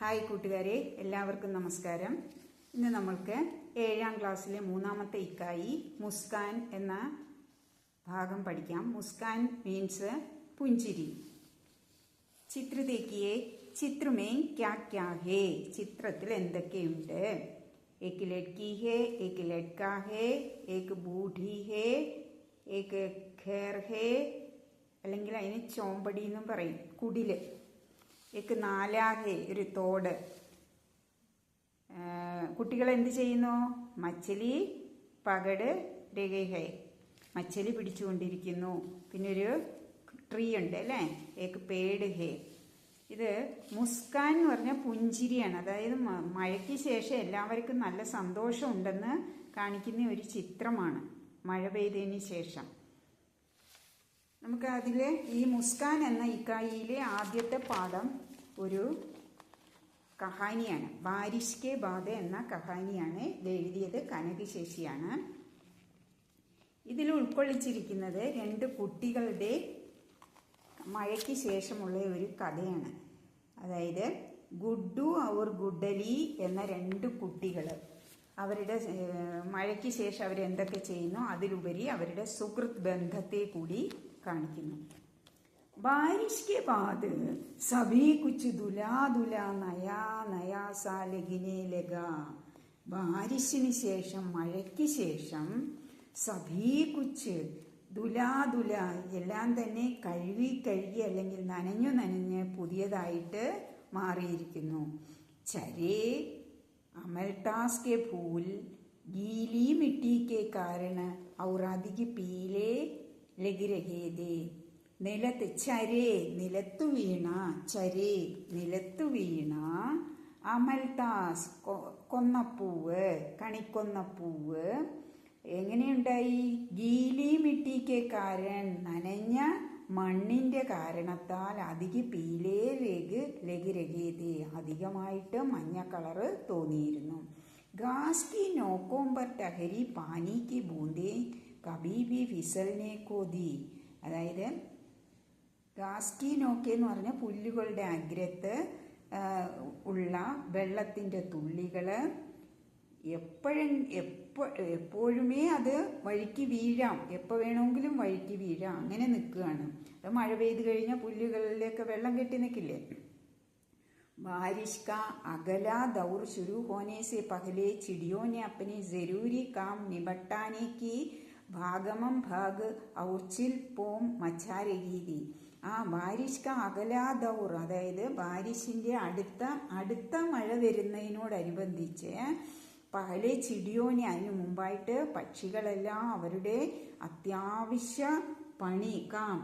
Hi കൂട്ടുകാരെ എല്ലാവർക്കും നമസ്കാരം. ഇന്ന് നമ്മൾക്ക് ഏഴാം ക്ലാസ്സിലെ മൂന്നാമത്തെ ഇക്കായി മുസ്കാൻ എന്ന ഭാഗം പഠിക്കാം. മുസ്കാൻ മീൻസ് പുഞ്ചിരി. ചിത്ര ദേക്കിയെ ചിത്രമേ ക്യാ ക്യാ ഹേ ചിത്രത്തിൽ എന്തൊക്കെയുണ്ട്? ഏക്ക് ലഡ്കി ഹേ ഏക്ക് ലഡ്ക ഹേ ഏക്ക് ബൂഢി ഹേ ഏക്ക് ഖേർ ഹേ അല്ലെങ്കിൽ അതിന് ചോമ്പടി എന്നും പറയും. കുടിൽ. ഏക്ക് നാലാഹേ ഒരു തോട്. കുട്ടികൾ എന്ത് ചെയ്യുന്നു? മച്ചലി പകട് രഹേ മച്ചലി പിടിച്ചുകൊണ്ടിരിക്കുന്നു. പിന്നെ ഒരു ട്രീ ഉണ്ട് അല്ലേ? ഏക്ക് പേട് ഹേ. ഇത് മുസ്കാൻ എന്ന് പറഞ്ഞാൽ പുഞ്ചിരിയാണ്. അതായത് മഴയ്ക്ക് ശേഷം എല്ലാവർക്കും നല്ല സന്തോഷമുണ്ടെന്ന് കാണിക്കുന്ന ഒരു ചിത്രമാണ് മഴ പെയ്തതിന് ശേഷം. നമുക്ക് അതിൽ ഈ മുസ്കാൻ എന്ന ഇക്കായിയിലെ ആദ്യത്തെ പാഠം ഒരു കഹാനിയാണ്. ബാരിഷ് കെ ബാധ എന്ന കഹാനിയാണ് ഇത് കനകശേഷിയാണ് ഇതിൽ ഉൾക്കൊള്ളിച്ചിരിക്കുന്നത് രണ്ട് കുട്ടികളുടെ മഴയ്ക്ക് ശേഷമുള്ള ഒരു കഥയാണ്. അതായത് ഗുഡു ഔർ ഗുഡലി എന്ന രണ്ട് കുട്ടികൾ അവരുടെ മഴയ്ക്ക് ശേഷം അവരെന്തൊക്കെ ചെയ്യുന്നു? അതിലുപരി അവരുടെ സുഹൃത്ത് ബന്ധത്തെ കൂടി കാണിക്കുന്നു. बारिश के बाद सभी कुछ दुला दुला नया नया सा लगने लगा ബാരിശിന് ശേഷം മഴയ്ക്ക് ശേഷം സഭീ കുച്ച് ദുലാ ദുല എല്ലാം തന്നെ കഴുകി കഴുകി അല്ലെങ്കിൽ നനഞ്ഞു നനഞ്ഞ് പുതിയതായിട്ട് മാറിയിരിക്കുന്നു ചരേ अमलतास के फूल गीली मिट्टी के कारण और अधिक पीले लग रहे थे നിലത്ത് ചരേ നിലത്തു വീണ ചരേ നിലത്തു വീണ അമൽദാസ് കൊന്നപ്പൂവ് കണിക്കൊന്നപ്പൂവ് എങ്ങനെയുണ്ടായി? ഗീലി മിട്ടിക്കാരൻ നനഞ്ഞ മണ്ണിന്റെ കാരണത്താൽ അധിക പീലേ രഗ് ലഘുരകീതി അധികമായിട്ട് മഞ്ഞ കളറ് തോന്നിയിരുന്നു. ഗാസ്കി നോക്കോമ്പർ ടഹരി പാനിക്ക് ബൂന്തി കബീബി ഫിസലിനെ കോതി. അതായത് ഗാസ്കി നോക്കെ എന്ന് പറഞ്ഞ പുല്ലുകളുടെ അഗ്രത്ത് ആ, ഉള്ള വെള്ളത്തിൻ്റെ തുള്ളികൾ എപ്പോഴും എപ്പോ എപ്പോഴുമേ അത് വഴിക്ക് വീഴാം എപ്പോൾ വേണമെങ്കിലും വഴിക്ക് വീഴാം അങ്ങനെ നിൽക്കുകയാണ് അത് മഴ പെയ്ത് കഴിഞ്ഞാൽ പുല്ലുകളിലേക്ക് വെള്ളം കെട്ടി നിൽക്കില്ലേ बारिश का अगला दौर शुरू होने से पहले चिड़ियों ने अपने जरूरी काम निपटाने की भागमम भाग और चिल पोम मचा रही थी ആ ബാരിഷ്ക അകലാദൗർ അകലാ ദൗർ അതായത് ബാരിഷിന്റെ അടുത്ത അടുത്ത മഴ വരുന്നതിനോടനുബന്ധിച്ച് പകലെ ചിടിയോനെ അതിനു മുമ്പായിട്ട് പക്ഷികളെല്ലാം അവരുടെ അത്യാവശ്യ പണി കാം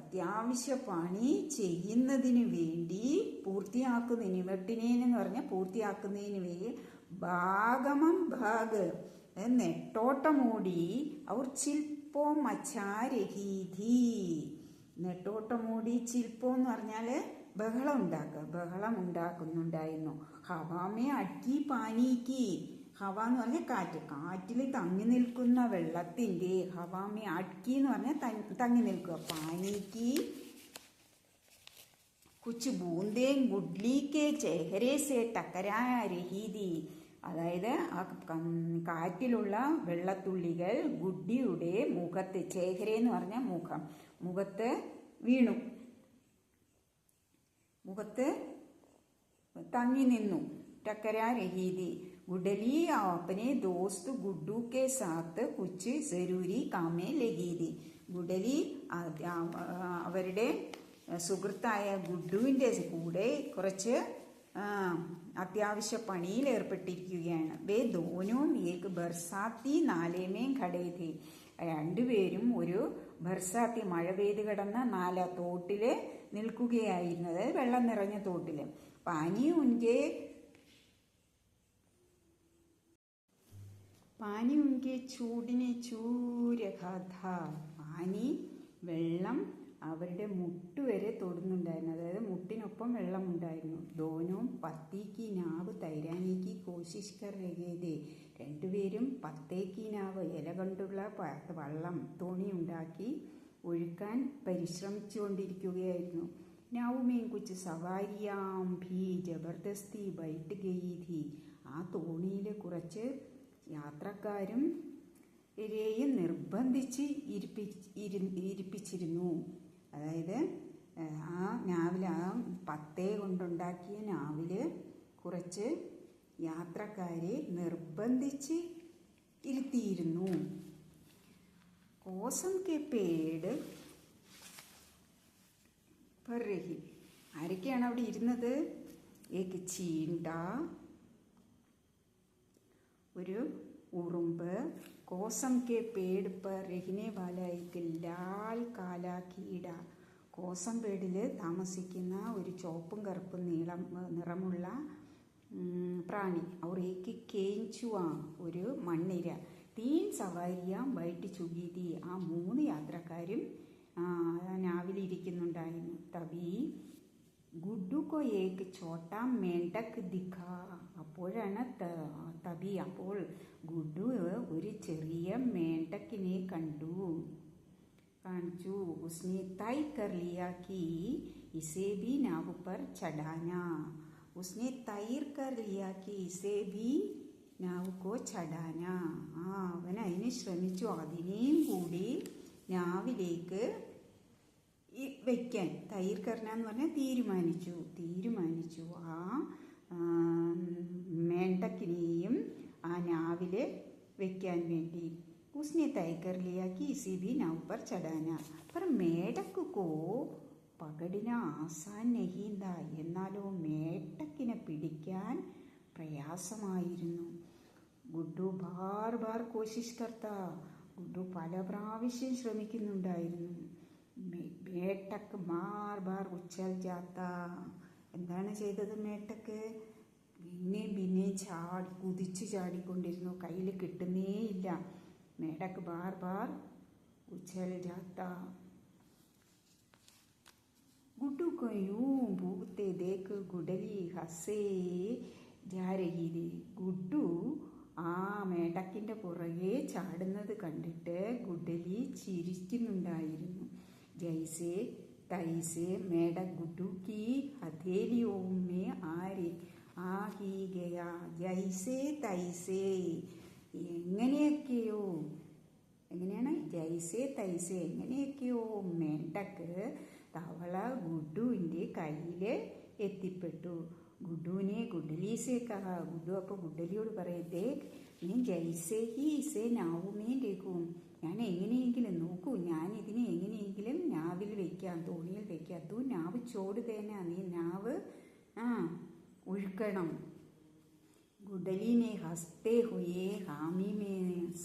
അത്യാവശ്യ പണി ചെയ്യുന്നതിന് വേണ്ടി പൂർത്തിയാക്കുന്നതിന് വെട്ടിനേനെന്ന് പറഞ്ഞാൽ പൂർത്തിയാക്കുന്നതിന് വേണ്ടി ഭാഗമം ഭാഗ് നെട്ടോട്ടമോടി അവർ ചിൽപ്പോ മച്ചാരഹീധി. നെട്ടോട്ടമോടി ചിൽപ്പോ എന്ന് പറഞ്ഞാൽ ബഹളം ഉണ്ടാക്കുക ബഹളം ഉണ്ടാക്കുന്നുണ്ടായിരുന്നു. ഹവാമേ അക്കി പാനീക്കി. ഹവ എന്ന് പറഞ്ഞാൽ കാറ്റ് കാറ്റിൽ തങ്ങി നിൽക്കുന്ന വെള്ളത്തിന്റെ ഹവാമേ അടുക്കി എന്ന് പറഞ്ഞാൽ തങ്ങി നിൽക്കുക. പാനീക്കി. കുച്ച് ബൂന്തേം ഗുഡ്ലി കെ ടക്കരായ രഹീതി. അതായത് ആ കാറ്റിലുള്ള വെള്ളത്തുള്ളികൾ ഗുഡ്ഡിയുടെ മുഖത്ത് ചേഹര എന്ന് പറഞ്ഞ മുഖം. മുഖത്തെ വീണു. മുഖത്ത് തങ്ങി നിന്നു. ടക്കര രഹീതി. ഗുഡലി ആപ്പനെ ദോസ്ത് ഗുഡു കെ സാത്ത് കുച്ച് സരൂരി കാമേ ലഹീതി. ഗുഡലി അവരുടെ സുഹൃത്തായ ഗുഡുവിന്റെ കൂടെ കുറച്ച് അത്യാവശ്യ പണിയിൽ ഏർപ്പെട്ടിരിക്കുകയാണ്. വേ ദോനും ഏക് ബർസാത്തി നാലേമേം ഘടയതി. രണ്ടുപേരും ഒരു ബർസാത്തി മഴ പെയ്ത് കിടന്ന നാല തോട്ടിൽ നിൽക്കുകയായിരുന്നു. അതായത് വെള്ളം നിറഞ്ഞ തോട്ടിൽ. പാനി ഉൻകെ പാനി ഉൻകെ ചൂടിനെ ചൂരകഥ പാനി വെള്ളം അവരുടെ മുട്ടുവരെ തൊടുന്നുണ്ടായിരുന്നു. അതായത് മുട്ടിനൊപ്പം വെള്ളമുണ്ടായിരുന്നു. ധോനവും പത്തേക്ക് നാവ് തൈരാനേക്ക് കോശിഷ്കർ രചയതേ രണ്ടുപേരും പത്തേക്ക് നാവ് ഇല കണ്ടുള്ള വള്ളം തോണി ഉണ്ടാക്കി ഒഴുക്കാൻ പരിശ്രമിച്ചുകൊണ്ടിരിക്കുകയായിരുന്നു. നൗമേം കുച്ച് സവാരിയാം ഭീ ജബർദസ്തി ബൈട്ട് ഗെയ്തി. ആ തോണിയിൽ കുറച്ച് യാത്രക്കാരും ഇരയെ നിർബന്ധിച്ച് ഇരിപ്പി ഇരിപ്പിച്ചിരുന്നു. അതായത് ആ നാവിൽ ആ പത്തേ കൊണ്ടുണ്ടാക്കിയ നാവിൽ കുറച്ച് യാത്രക്കാരെ നിർബന്ധിച്ച് ഇരുത്തിയിരുന്നു. കോസം കെ പേട് പെർഹി ആരൊക്കെയാണ് അവിടെ ഇരുന്നത്? ഏക്ക് ചീണ്ട ഒരു ഉറുമ്പ് കോസം കെ പേട് पर रहने वाला एक ലാൽ കാല കീട കോസം പേടിൽ താമസിക്കുന്ന ഒരു ചുവപ്പും കറുപ്പും നീളം നിറമുള്ള ഉം, പ്രാണി അവർ ഏക്ക് കേഞ്ചുവാ ഒരു മണ്ണിര തീൻ സവാരിയാം വൈറ്റ് ചുഗീതി ആ മൂന്ന് യാത്രക്കാരും ആ, നാവിലിരിക്കുന്നുണ്ടായിരുന്നു തബി ഗുഡു കോ ഏക്ക് ചോട്ടാ മേണ്ടക്ക് ദിഖ അപ്പോഴാണ് ത- തബി അപ്പോൾ ഗുഡു ഒരു ചെറിയ മേണ്ടക്കിനെ കണ്ടു। കാണിച്ചു ഉസ്നെ തൈ കർ ലിയ കി ഇസേ ബി നാവ് പർ ചടാന। ഉസ്നെ തൈർ കർ ലിയ കി ഇസേ ബി നാവ് കോ ചടാന। ആ അവൻ അതിന് ശ്രമിച്ചു അതിനെയും കൂടി നാവിലേക്ക് ഈ വെക്കാൻ തൈർ കർണ എന്ന് പറഞ്ഞാൽ തീരുമാനിച്ചു തീരുമാനിച്ചു ആ ആം, മേണ്ടക്കിനെയും ആ നാവിൽ വെക്കാൻ വേണ്ടി उसने तय कर लिया कि इसी भी नाव पर चढ़ाना पर മേടക്ക് കോ പകടിന ആസാൻ നഹീന്ത എന്നാലോ മേട്ടക്കിനെ പിടിക്കാൻ പ്രയാസമായിരുന്നു ഗുഡു ബാർ ബാർ കോശിഷ് കർത്ത ഗുഡു പല പ്രാവശ്യം ശ്രമിക്കുന്നുണ്ടായിരുന്നു മേ- മേട്ടക്ക് ബാർ ബാർ ഉച്ചൽ ജാത്ത എന്താണ് ചെയ്തത് മേട്ടക്ക് പിന്നെയും പിന്നെയും ചാടി കുതിച്ച് ചാടിക്കൊണ്ടിരുന്നു കയ്യിൽ കിട്ടുന്നേയില്ല മേടക്ക് ബാർ ബാർ ഉച്ചൽ ജാത്ത गुड्डू को यूं भूखते देख गुडली हसे जा रही थी ഗുഡു ആ മേടക്കിൻ്റെ പുറകെ ചാടുന്നത് കണ്ടിട്ട് ഗുഡലി ചിരിക്കുന്നുണ്ടായിരുന്നു ജൈസെ തൈസെ മേട ഗുഡു കി ഹഥേലിയോമേ ആരെ ആ ഹീ ഗയാ ജൈസെ തൈസെ എങ്ങനെയൊക്കെയോ എങ്ങനെയാണ് ജൈസെ തൈസെ എങ്ങനെയൊക്കെയോ മേണ്ടക്ക് തവള ഗുഡുവിൻ്റെ കയ്യിൽ എത്തിപ്പെട്ടു ഗുഡുവിനെ ഗുഡലീസെ കഹ ഗുഡു അപ്പോൾ ഗുഡലിയോട് പറയത്തേ നീ ജൈസെ ഹി ഇസെ നാവുമേ കേൾക്കും ഞാൻ എങ്ങനെയെങ്കിലും നോക്കൂ ഞാൻ ഇതിനെ എങ്ങനെയെങ്കിലും നാവിൽ വെക്കാം തോണിയിൽ വെക്കാം. തൂ നാവ് ചോട് തേന നീ നാവ് ആ ഒഴുക്കണം ഗുഡലിനെ ഹസ്തേ ഹുയേ ഹാമിമേ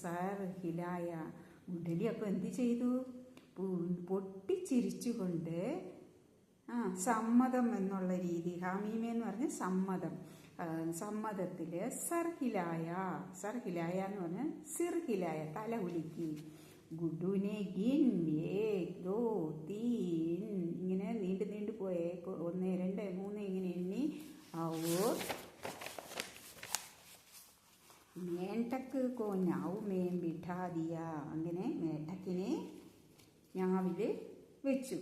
സർ ഹിലായ. ഗുഡലി അപ്പോൾ എന്ത് ചെയ്തു? പൊട്ടിച്ചിരിച്ചുകൊണ്ട് ആ സമ്മതം എന്നുള്ള രീതി ഹാമീമേ എന്ന് പറഞ്ഞ സമ്മതം. സമ്മതത്തിൽ സർഹിലായ സർഹിലായ എന്ന് പറഞ്ഞാൽ സിർഹിലായ തല കുലുക്കി. ഗുഡുനെ ഗിൻ ഏക് ദോ തീൻ. ഇങ്ങനെ നീണ്ടു നീണ്ടു പോയേ ഒന്ന് രണ്ട് മൂന്ന് ഇങ്ങനെ എണ്ണി. ഓ മേണ്ടക്ക് കോ ഞാവ് മേം ബിഠാദിയ അങ്ങനെ മേട്ടക്കിനെ ഞാവിൽ വെച്ചു.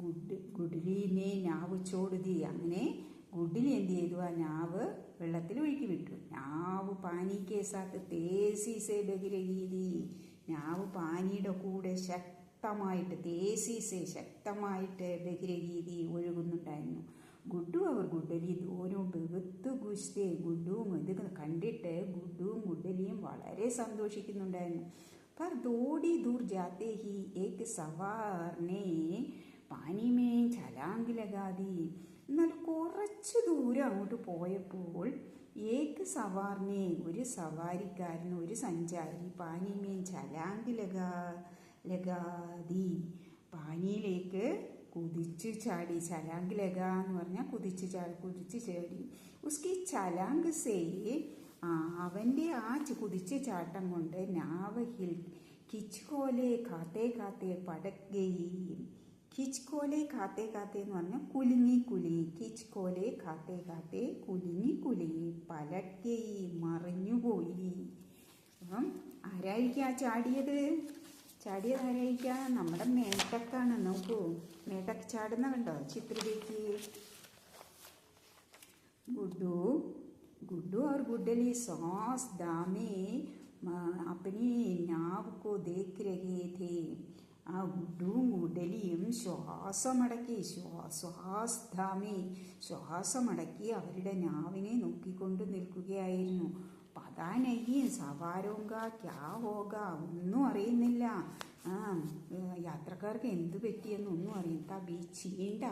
ഗുഡ് ഗുഡ്ലിനെ ഞാവ് ചോടുതി. അങ്ങനെ ഗുഡിലി എന്ത് ചെയ്തു? ആ വെള്ളത്തിൽ ഒഴുക്കി വിട്ടു നാവ് പാനിക്ക് സാത്ത് തേസി സേ ബഹിരഗീതി നാവ് പാനിയുടെ കൂടെ ശക്തമായിട്ട് തേസി സേ ശക്തമായിട്ട് ബഹിരഗീതി ഒഴുകുന്നുണ്ടായിരുന്നു ഗുഡു അവർ ഗുഡലി ദോനും ബഹുത്ത് ഗുസ്തേ ഗുഡുവും ഇത് കണ്ടിട്ട് ഗുഡുവും ഗുഡലിയും വളരെ സന്തോഷിക്കുന്നുണ്ടായിരുന്നു पर थोड़ी दूर जाते ही एक सवार ने പാനി മേ ചലാങ്ക് ലഗാതി എന്നാൽ കുറച്ച് ദൂരം അങ്ങോട്ട് പോയപ്പോൾ ഏക്ക് സവാറിനെ? ഒരു സവാരിക്കാരൻ ഒരു സഞ്ചാരി. പാനീമേൻ ചലാങ്ക് ലഗാ ലഗാതി പാനിയിലേക്ക് കുതിച്ചു ചാടി. ചലാങ്ക് ലഗ എന്ന് പറഞ്ഞാൽ കുതിച്ചു ചാടി കുതിച്ചു ചാടി. ഉസ്കി ചലാങ്ക് സേ അവന്റെ ആ കുതിച്ച് ചാട്ടം കൊണ്ട് നാവ് ഹിൽ കിച്ച്കോലെ കാത്തേ കാത്തേ പടക്കുകയും കിച്ച്കോലെ കാത്തേ കാത്തേ എന്ന് പറഞ്ഞാൽ കുലുങ്ങി കുലുങ്ങി കിച്ച്കോലെ കാത്തേ കാത്തേ കുലുങ്ങി കുലുങ്ങി പലക്കുകയും മറിഞ്ഞുപോയി അപ്പം ആരായിരിക്കും ആ ചാടിയത് ചാടിയതാരായിരിക്കാം നമ്മുടെ മേട്ടക്കാണ് നോക്കൂ മേട്ടക്ക് ചാടുന്ന കണ്ടോ ചിത്രദേക്ക് गुड्डू गुड्डू और गुड्डली सांस दामे म- अपनी नाव को देख रहे थे ആ ഗുഡും ഗുഡലിയും ശ്വാസമടക്കി ശ്വാ- ശ്വാസധാമി ശ്വാസമടക്കി അവരുടെ നാവിനെ നോക്കിക്കൊണ്ട് നിൽക്കുകയായിരുന്നു. പതാ നഹി സവാരോങ്ക ക്യാ ഹോക ഒന്നും അറിയുന്നില്ല. യാത്രക്കാർക്ക് എന്ത് പറ്റിയെന്നൊന്നും അറിയില്ല തബി ചീണ്ട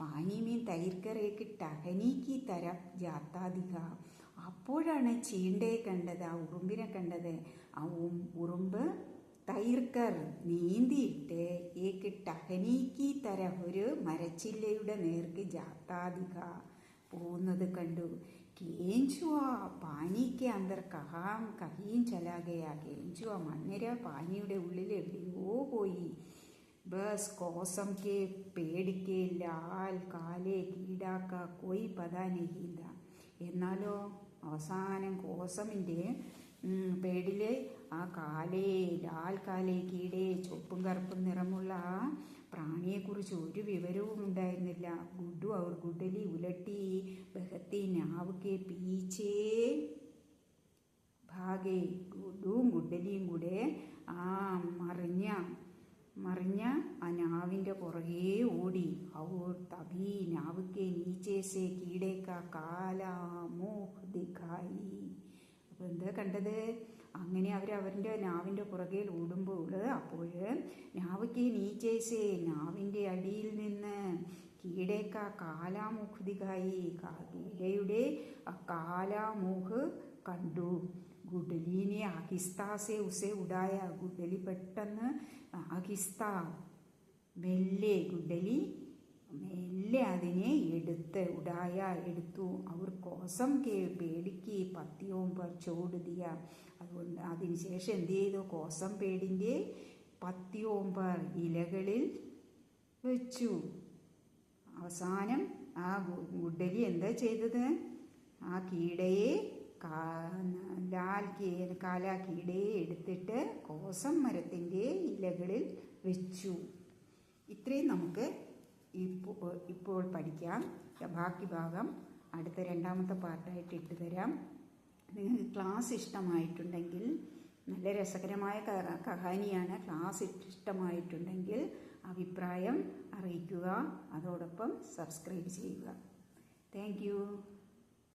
പാനീമീൻ തൈർക്കറേക്ക് ടഹനിക്ക് തരം ജാത്താതിക അപ്പോഴാണ് ചീണ്ടയെ കണ്ടത് ആ ഉറുമ്പിനെ കണ്ടത്. ആ ഉറുമ്പ്? തൈർക്കർ നീന്തിയിട്ട് ഏക്ക് ടഹനീക്കി തര ഒരു മരച്ചില്ലയുടെ നേർക്ക് ജാത്താതിക. പോകുന്നത് കണ്ടു. കേഞ്ചുവാ പാനിക്ക് അന്തർ കഹാം കഹീം ചലാകയാ. കേഞ്ചുവാ മണ്ണിര പാനിയുടെ ഉള്ളിൽ എവിടെയോ പോയി. ബസ് കോസം കെ പേടിക്കേ ലാൽ കാലേ കീടാക്ക കൊയ് പതാ നഹീന്ത എന്നാലോ അവസാനം കോസമിന്റെ പേടിലെ ആ കാലേ ലാൽ കാലേ കീടേ ചുവപ്പും കറുപ്പും നിറമുള്ള ആ പ്രാണിയെക്കുറിച്ച് ഒരു വിവരവും ഉണ്ടായിരുന്നില്ല. ഗുഡു അവർ ഗുഡലി ഉലട്ടി ബഹത്തി നാവുക്കെ പീച്ചേ. ഭാഗേ ഗുഡുവും ഗുഡലിയും കൂടെ ആ മറിഞ്ഞ മറിഞ്ഞ ആ നാവിന്റെ പുറകെ ഓടി. ഔർ തബി നാവുക്കെ നീച്ചേസേ കീടേക്ക കാലാമോഹ് ദിഖായി. അപ്പോൾ എന്താ കണ്ടത്? അങ്ങനെ അവർ അവരവരുടെ നാവിന്റെ പുറകെ ഓടുമ്പോൾ അപ്പോൾ നാവയ്ക്ക് നീച്ചേസേ നാവിന്റെ അടിയിൽ നിന്ന് കീടേക്ക കാലാമുഖുതികായി കീടയുടെ കാലാമുഖ് കണ്ടു. ഗുഡലിനെ അഹിസ്താസെ ഉസെ ഉടായ ഗുഡലി പെട്ടെന്ന് അഹിസ്ത മെല്ലെ ഗുഡലി മെല്ലെ അതിനെ എടുത്ത് ഉടായ എടുത്തു. അവർ കോസം കേ പേടിക്ക് പത്തിയവും ചോടുതിയ അതുകൊണ്ട് അതിനുശേഷം എന്ത് ചെയ്തു? കോസം പേടിന്റെ പത്തിയവും പർ ഇലകളിൽ വെച്ചു. അവസാനം ആ ഗുഡലി എന്താ ചെയ്തത്? ആ കീടയെ ലാൽ കാലാ കീടയെ എടുത്തിട്ട് കോസം മരത്തിന്റെ ഇലകളിൽ വെച്ചു. ഇത്രയും നമുക്ക് ഇപ്പോൾ ഇപ്പോൾ പഠിക്കാം. ബാക്കി ഭാഗം അടുത്ത രണ്ടാമത്തെ പാർട്ടായിട്ട് ഇട്ട് തരാം. നിങ്ങൾക്ക് ക്ലാസ് ഇഷ്ടമായിട്ടുണ്ടെങ്കിൽ നല്ല രസകരമായ കഹാനിയാണ് ക്ലാസ് ഇഷ്ടമായിട്ടുണ്ടെങ്കിൽ അഭിപ്രായം അറിയിക്കുക. അതോടൊപ്പം സബ്സ്ക്രൈബ് ചെയ്യുക. താങ്ക്